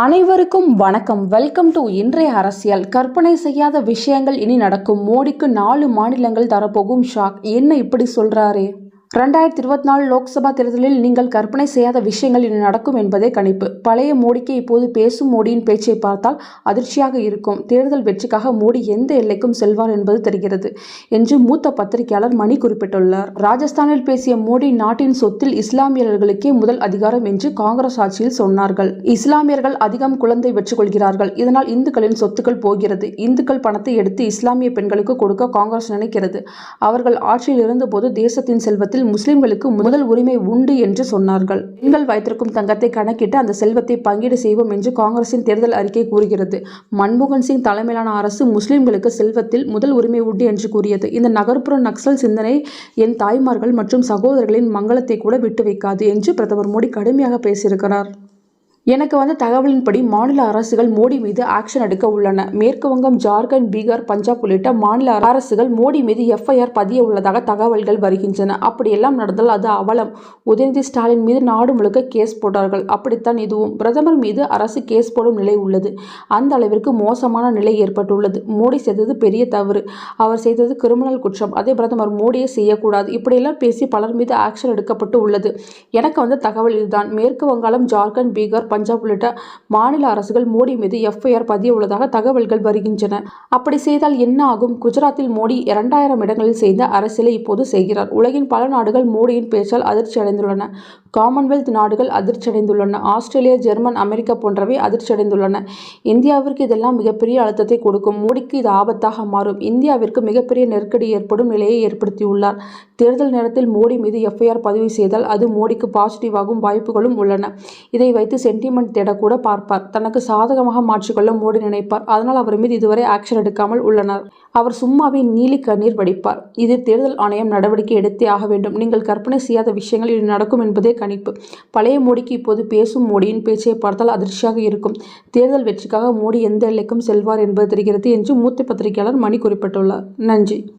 அனைவருக்கும் வணக்கம். Welcome to இன்றைய அரசியல். கற்பனை செய்யாத விஷயங்கள் இனி நடக்கும். மோடிக்கு நாலு மாநிலங்கள் தரப்போகும். ஷாக் என்ன இப்படி சொல்றாரு? ரெண்டாயிரத்தி இருபத்தி நாலு லோக்சபா தேர்தலில் நீங்கள் கற்பனை செய்யாத விஷயங்கள் இனி நடக்கும் என்பதே கணிப்பு. பழைய மோடிக்கு இப்போது பேசும் மோடியின் பேச்சை பார்த்தால் அதிர்ச்சியாக இருக்கும். தேர்தல் வெற்றிக்காக மோடி எந்த எல்லைக்கும் செல்வார் என்பது தெரிகிறது என்று மூத்த பத்திரிகையாளர் மணி குறிப்பிட்டுள்ளார். ராஜஸ்தானில் பேசிய மோடி நாட்டின் சொத்தில் இஸ்லாமியர்களுக்கே முதல் அதிகாரம் என்று காங்கிரஸ் ஆட்சியில் சொன்னார்கள். இஸ்லாமியர்கள் அதிகம் குழந்தை பெற்றுக்கொள்கிறார்கள். இதனால் இந்துக்களின் சொத்துக்கள் போகிறது. இந்துக்கள் பணத்தை எடுத்து இஸ்லாமிய பெண்களுக்கு கொடுக்க காங்கிரஸ் நினைக்கிறது. அவர்கள் ஆட்சியில் இருந்தபோது தேசத்தின் செல்வத்தில் முஸ்லிம்களுக்கு முதல் உரிமை உண்டு என்று சொன்னார்கள். பெண்கள் வைத்திருக்கும் தங்கத்தை கணக்கிட்டு அந்த செல்வத்தை பங்கீடு செய்வோம் என்று காங்கிரசின் தேர்தல் அறிக்கை கூறுகிறது. மன்மோகன் சிங் தலைமையிலான அரசு முஸ்லிம்களுக்கு செல்வத்தில் முதல் உரிமை உண்டு என்று கூறியது. இந்த நகர்ப்புற நக்சல் சிந்தனை என் தாய்மார்கள் மற்றும் சகோதரர்களின் மங்களத்தை கூட விட்டு வைக்காது என்று பிரதமர் மோடி கடுமையாக பேசியிருக்கிறார். எனக்கு வந்த தகவலின்படி மாநில அரசுகள் மோடி மீது ஆக்ஷன் எடுக்க உள்ளன. மேற்கு வங்கம் ஜார்க்கண்ட் பீகார் பஞ்சாப் உள்ளிட்ட மாநில அரசுகள் மோடி மீது எஃப்ஐஆர் பதிய உள்ளதாக தகவல்கள் வருகின்றன. அப்படியெல்லாம் நடந்தால் அது அவலம். உதயநிதி ஸ்டாலின் மீது நாடு முழுக்க கேஸ் போட்டார்கள். அப்படித்தான் இதுவும். பிரதமர் மீது அரசு கேஸ் போடும் நிலை உள்ளது. அந்த அளவிற்கு மோசமான நிலை ஏற்பட்டுள்ளது. மோடி செய்தது பெரிய தவறு. அவர் செய்தது கிரிமினல் குற்றம். அதே பிரதமர் மோடியை செய்யக்கூடாது. இப்படியெல்லாம் பேசி பலர் மீது ஆக்ஷன் எடுக்கப்பட்டு உள்ளது. எனக்கு வந்த தகவல் இதுதான். மேற்கு வங்காளம் ஜார்க்கண்ட் பீகார் பஞ்சாப் உள்ளிட்ட மாநில அரசுகள் மோடி மீது எஃப்ஐஆர் பதிய உள்ளதாக தகவல்கள் வருகின்றன. அப்படி செய்தால் என்ன ஆகும்? குஜராத்தில் மோடி இரண்டாயிரம் இடங்களில் செய்த அரசியலை இப்போது செய்கிறார். உலகின் பல நாடுகள் மோடியின் பேச்சால் அதிர்ச்சி அடைந்துள்ளன காமன்வெல்த் நாடுகள் அதிர்ச்சி அடைந்துள்ளன ஆஸ்திரேலியா ஜெர்மன் அமெரிக்கா போன்றவை அதிர்ச்சி அடைந்துள்ளன இந்தியாவிற்கு இதெல்லாம் மிகப்பெரிய அழுத்தத்தை கொடுக்கும். மோடிக்கு இது ஆபத்தாக மாறும். இந்தியாவிற்கு மிகப்பெரிய நெருக்கடி ஏற்படும் நிலையை ஏற்படுத்தியுள்ளார். தேர்தல் நேரத்தில் மோடி மீது எஃப்ஐஆர் பதிவு செய்தால் அது மோடிக்கு பாசிட்டிவாகும் வாய்ப்புகளும் உள்ளன. இதை வைத்து சென்டிமெண்ட் தேடக்கூட பார்ப்பார். தனக்கு சாதகமாக மாற்றிக்கொள்ள மோடி நினைப்பார். அதனால் அவர் மீது இதுவரை ஆக்ஷன் எடுக்காமல் உள்ளனர். அவர் சும்மாவே நீலி கண்ணீர் வடிப்பார். இது தேர்தல் ஆணையம் நடவடிக்கை எடுத்தே ஆக வேண்டும். நீங்கள் கற்பனை செய்யாத விஷயங்கள் இது நடக்கும் என்பதே கணிப்பு. பழைய மோடிக்கு இப்போது பேசும் மோடியின் பேச்சை பார்த்தால் அதிர்ச்சியாக இருக்கும். தேர்தல் வெற்றிக்காக மோடி எந்த எல்லைக்கும் செல்வார் என்பது தெரிகிறது என்று மூத்த பத்திரிகையாளர் மணி குறிப்பிட்டுள்ளார். நன்றி.